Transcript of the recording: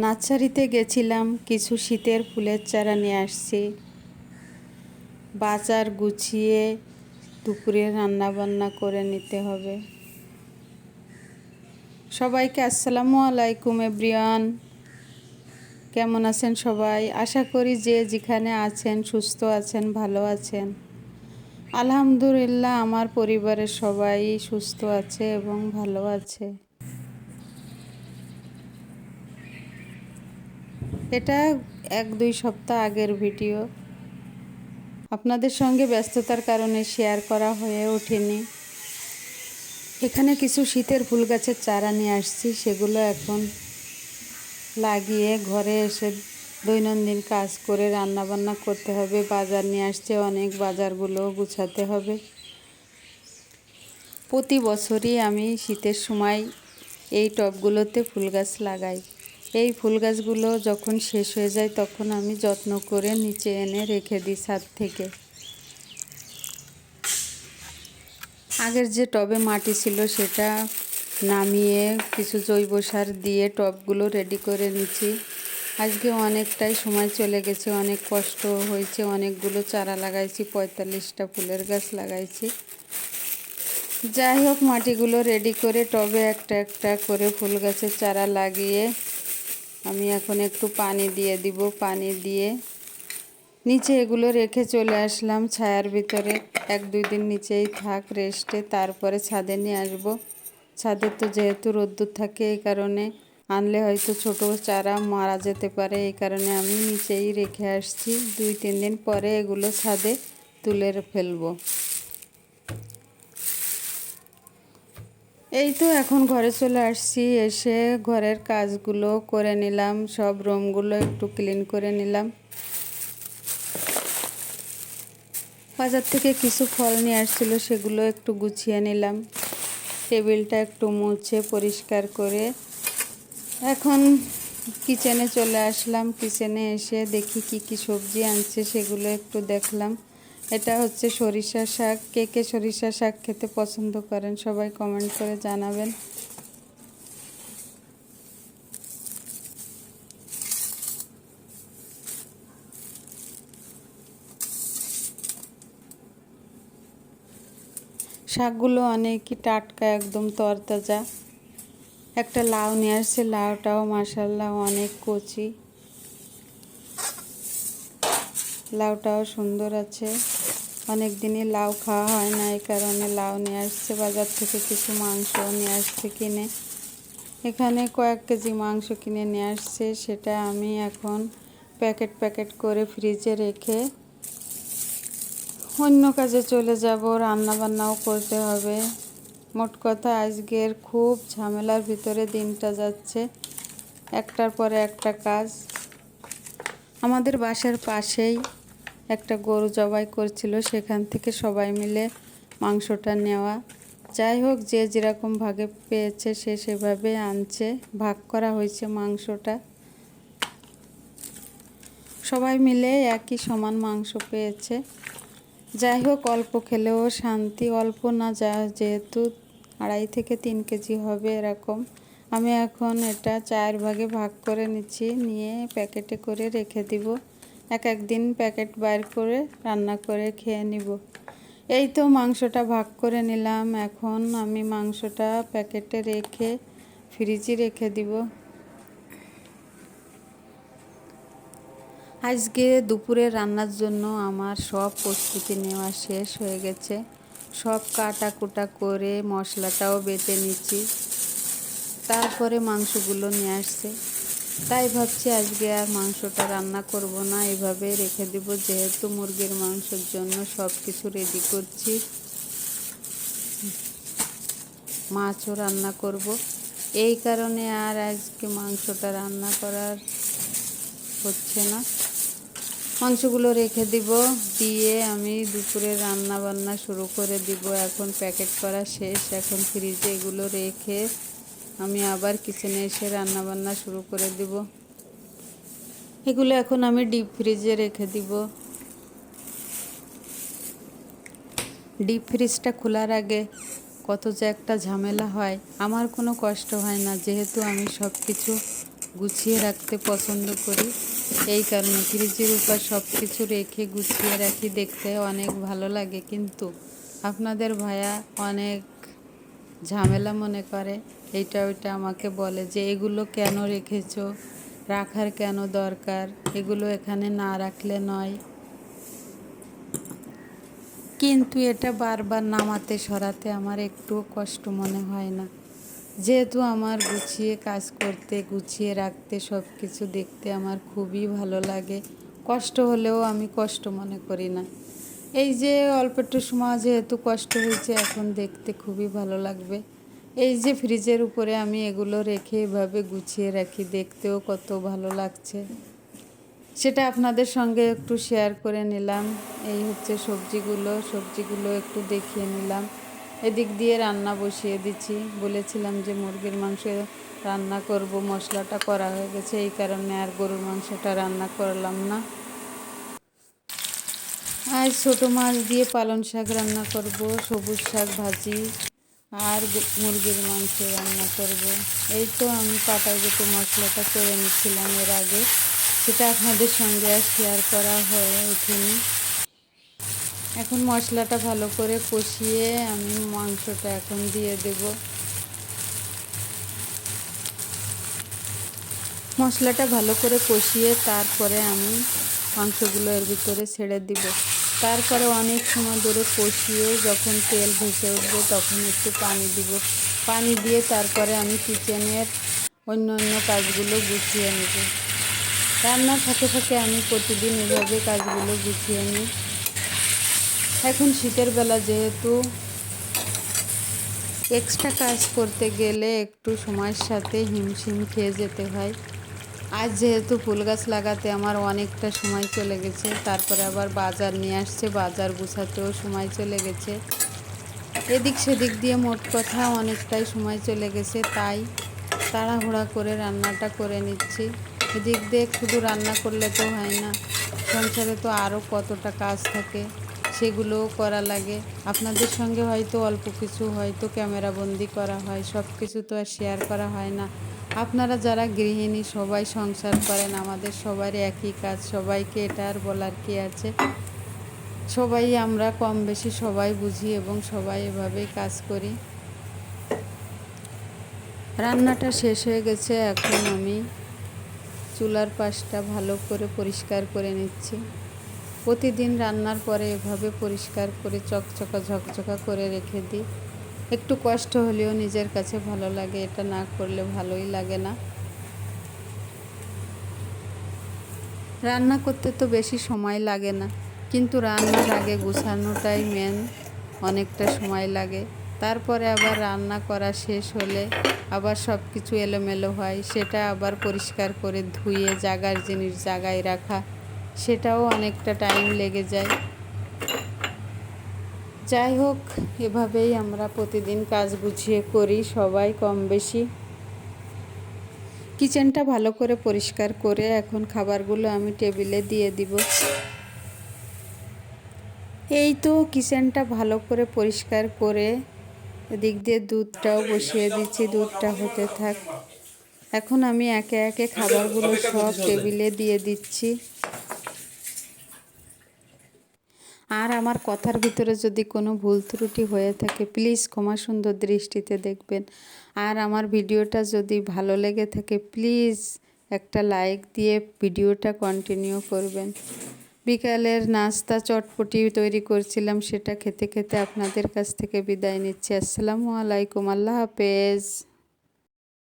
নার্সারিতে গেছিলাম, কিছু শীতের ফুলের চারা নিয়ে আসছি। বাজার গুছিয়ে দুপুরে রান্না বান্না করে নিতে হবে। সবাইকে আসসালামু আলাইকুম এব্রিয়ান কেমন আছেন সবাই? আশা করি যে যেখানে আছেন, সুস্থ আছেন, ভালো আছেন। আলহামদুলিল্লাহ, আমার পরিবারের সবাই সুস্থ আছে এবং ভালো আছে। এটা এক, দুই সপ্তাহ আগের ভিডিও। আপনাদের সঙ্গে ব্যস্ততার কারণে শেয়ার করা হয়ে ওঠেনি। এখানে কিছু শীতের ফুল গাছের চারা নিয়ে আসছি, সেগুলো এখন লাগিয়ে ঘরে এসে দৈনন্দিন কাজ করে রান্না বান্না করতে হবে, বাজার নিয়ে আসছে অনেক বাজারগুলো গুছাতে হবে। প্রতি বছরই আমি শীতের সময় এই টবগুলোতে ফুল গাছ লাগাই। এই ফুল গাছগুলো যখন শেষ হয়ে যায়, তখন আমি যত্ন করে নিচে এনে রেখে দিই ছাদ থেকে। আগের যে টবে মাটি ছিল, সেটা নামিয়ে কিছু জৈব সার দিয়ে টবগুলো রেডি করে নিচ্ছি। আজকে অনেকটাই সময় চলে গেছে, অনেক কষ্ট হয়েছে, অনেকগুলো চারা লাগাইছি, পঁয়তাল্লিশটা ফুলের গাছ লাগাইছি। যাই হোক, মাটিগুলো রেডি করে টবে একটা একটা করে ফুল গাছের চারা লাগিয়ে আমি এখন একটু পানি দিয়ে দিব, পানি দিয়ে নিচে এগুলো রেখে চলে আসলাম ছায়ার ভিতরে। এক, দুই দিন নিচেই থাক রেস্টে তারপরে ছাদে নিয়ে আসব। ছাদে তো যেহেতু রোদ্দুর থাকে, এই কারণে আনলে হয়তো ছোট চারা মারা যেতে পারে, এই কারণে আমি নিচেই রেখে আসছি। দুই, তিন দিন পরে এগুলো ছাদে তুলে ফেলব। এই তো এখন ঘরে চলে আসছি, এসে ঘরের কাজগুলো করে নিলাম, সব রুমগুলো একটু ক্লিন করে নিলাম। বাজার থেকে কিছু ফল নিয়ে আসছিল, সেগুলো একটু গুছিয়ে নিলাম। টেবিলটা একটু মুছে পরিষ্কার করে এখন কিচেনে চলে আসলাম। কিচেনে এসে দেখি কি কি সবজি আনছে, সেগুলো একটু দেখলাম। এটা হচ্ছে সরিষা শাক। কে কে সরিষা শাক খেতে পছন্দ করেন সবাই কমেন্ট করে জানাবেন। শাকগুলো অনেকই টাটকা, একদম তরতাজা। একটা লাউ নিয়ে আসছে, লাউটাও মাসাল্লাহ অনেক কচি। লাউটাও সুন্দর আছে। অনেক দিনই লাউ খাওয়া হয় না, এই কারণে লাউ নিয়ে আসছে, বাজার থেকে কিছু মাংস নিয়ে আসছে কিনে। এখানে কয়েক কেজি মাংস কিনে নিয়ে আসছে, সেটা আমি এখন প্যাকেট প্যাকেট করে ফ্রিজে রেখে অন্য কাজে চলে যাব রান্না বান্নাও করতে হবে। মোট কথা আজকের খুব ঝামেলার ভিতরে দিনটা যাচ্ছে, একটার পরে একটা কাজ। আমাদের বাসার পাশেই একটা গরু জবাই করছিল, সেখান থেকে সবাই মিলে মাংসটা নেওয়া। যাই হোক, যে যেরকম ভাগে পেয়েছে, সে সেভাবে আনছে। ভাগ করা হয়েছে মাংসটা। সবাই মিলে একই সমান মাংস পেয়েছে। যাই হোক, অল্প খেলেও শান্তি। অল্প না যা, যেহেতু আড়াই থেকে তিন কেজি হবে এরকম। আমি এখন এটা চার ভাগে ভাগ করে নিচ্ছি। নিয়ে প্যাকেটে করে রেখে দিব। এক এক দিন প্যাকেট বাইর করে রান্না করে খেয়ে নিব। এই তো মাংসটা ভাগ করে নিলাম। এখন আমি মাংসটা প্যাকেটে রেখে ফ্রিজে রেখে দিব। আজকে দুপুরে রান্নার জন্য আমার সব প্রস্তুতি নেওয়া শেষ হয়ে গেছে। সব কাটা কুটা করে মশলাটাও বেটে নিচ্ছি। তারপরে মাংসগুলো নিয়ে আসছে। তাই ভাবছি আজকে আর মাংসটা রান্না করব না এভাবে রেখে দেব। যেহেতু মুরগির মাংসের জন্য সব কিছু রেডি করছি, মাছও রান্না করব। এই কারণে আর আজকে মাংসটা রান্না করার হচ্ছে না। মাংসগুলো রেখে দিব, দিয়ে আমি দুপুরে রান্না বান্না শুরু করে দিব। এখন প্যাকেট করা শেষ, এখন ফ্রিজে এগুলো রেখে আমি আবার কিচেনে এসে রান্না বান্না শুরু করে দিব। এগুলো এখন আমি ডিপ ফ্রিজে রেখে দিব। ডিপ ফ্রিজটা খোলার আগে কত যে একটা ঝামেলা হয়, আমার কোনো কষ্ট হয় না। যেহেতু আমি সব কিছু গুছিয়ে রাখতে পছন্দ করি, এই কারণে ফ্রিজের উপর সব কিছু রেখে গুছিয়ে রাখি দেখতে অনেক ভালো লাগে। কিন্তু আপনাদের ভায়া অনেক ঝামেলা মনে করে। এইটা ওইটা আমাকে বলে যে এগুলো কেন রেখেছো? রাখার কেন দরকার? এগুলো এখানে না রাখলে নয়। কিন্তু এটা বারবার নামাতে সরাতে আমার একটুও কষ্ট মনে হয় না। যেহেতু আমার গুছিয়ে কাজ করতে, গুছিয়ে রাখতে সব কিছু দেখতে আমার খুবই ভালো লাগে, কষ্ট হলেও আমি কষ্ট মনে করি না। এই যে অল্প একটু সময় যেহেতু কষ্ট হয়েছে, এখন দেখতে খুবই ভালো লাগবে। এই যে ফ্রিজের উপরে আমি এগুলো রেখে এভাবে গুছিয়ে রাখি, দেখতেও কত ভালো লাগছে। সেটা আপনাদের সঙ্গে একটু শেয়ার করে নিলাম। এই হচ্ছে সবজিগুলো সবজিগুলো একটু দেখিয়ে নিলাম। এদিক দিয়ে রান্না বসিয়ে দিচ্ছি। বলেছিলাম যে মুরগির মাংস রান্না করব, মশলাটা করা হয়ে গেছে, এই কারণে আর গরুর মাংসটা রান্না করলাম না। আজ ছোটো মাছ দিয়ে পালন শাক রান্না করব, সবুজ শাক ভাজি। আর মুরগির মাংস রান্না করব। এই তো আমি পাটায় যেতে মশলাটা করে নিচ্ছিলাম এর আগে। সেটা আপনাদের সঙ্গে আর শেয়ার করা হয়ে ওঠেনি। এখন মশলাটা ভালো করে কষিয়ে আমি মাংসটা এখন দিয়ে দেব। মশলাটা ভালো করে কষিয়ে তারপরে আমি মাংসগুলো এর ভিতরে ছেড়ে দিব। তারপরে অনেক সময় ধরে কষিয়ে যখন তেল ভেসে উঠবে তখন একটু পানি দিব। পানি দিয়ে তারপরে আমি কিচেনের অন্য অন্য কাজগুলো গুছিয়ে নেব। রান্নার ফাঁকে ফাঁকে আমি প্রতিদিন এভাবে কাজগুলো গুছিয়ে নিই। এখন শীতের বেলা যেহেতু এক্সট্রা কাজ করতে গেলে একটু সময়ের সাথে হিমশিম খেয়ে যেতে হয়। আজ যেহেতু ফুল গাছ লাগাতে আমার অনেকটা সময় চলে গেছে, তারপরে আবার বাজার নিয়ে আসছে, বাজার গুছাতেও সময় চলে গেছে। এদিক সেদিক দিয়ে মোট কথা অনেকটাই সময় চলে গেছে, তাই তাড়াহুড়া করে রান্নাটা করে নিচ্ছি। এদিক দিয়ে শুধু রান্না করলে তো হয় না, সংসারে তো আরও কতটা কাজ থাকে, সেগুলোও করা লাগে। আপনাদের সঙ্গে হয়তো অল্প কিছু হয়তো ক্যামেরা বন্দি করা হয় সব কিছু তো আর শেয়ার করা হয় না। আপনারা যারা গৃহিণী, সবাই সংসার করেন, আমাদের সবারই একই কাজ, সবাইকে এটা আর বলার কি আছে? সবাই আমরা কম বেশি সবাই বুঝি এবং সবাই এভাবেই কাজ করি। রান্নাটা শেষ হয়ে গেছে, এখন আমি চুলার পাশটা ভালো করে পরিষ্কার করে নিচ্ছি। প্রতিদিন রান্নার পরে এভাবে পরিষ্কার করে চকচকা ঝকঝকা করে রেখে দিই। একটু কষ্ট হলেও নিজের কাছে ভালো লাগে, এটা না করলে ভালোই লাগে না। রান্না করতে তো বেশি সময় লাগে না, কিন্তু রান্নার আগে গুছানোটাই মেন অনেকটা সময় লাগে। তারপরে আবার রান্না করা শেষ হলে আবার সব কিছু এলোমেলো হয়, সেটা আবার পরিষ্কার করে ধুয়ে, জাগার জিনিস জাগায় রাখা, সেটাও অনেকটা টাইম লেগে যায়। যাই হোক, এভাবেই আমরা প্রতিদিন কাজ গুছিয়ে করি, সবাই কম বেশি। কিচেনটা ভালো করে পরিষ্কার করে এখন খাবারগুলো আমি টেবিলে দিয়ে দিব। এই তো কিচেনটা ভালো করে পরিষ্কার করে এদিক দিয়ে দুধটাও বসিয়ে দিচ্ছি, দুধটা হতে থাক। এখন আমি একে একে খাবারগুলো সব টেবিলে দিয়ে দিচ্ছি। আর আমার কথার ভিতরে যদি কোনো ভুল ত্রুটি হয়ে থাকে প্লিজ ক্ষমা সুন্দর দৃষ্টিতে দেখবেন। আর আমার ভিডিওটা যদি ভালো লেগে থাকে প্লিজ একটা লাইক দিয়ে ভিডিওটা কন্টিনিউ করবেন। বিকালের নাস্তা চটপটি তৈরি করছিলাম, সেটা খেতে খেতে আপনাদের কাছ থেকে বিদায় নিচ্ছি। আসসালামু আলাইকুম, আল্লাহ হাফেজ।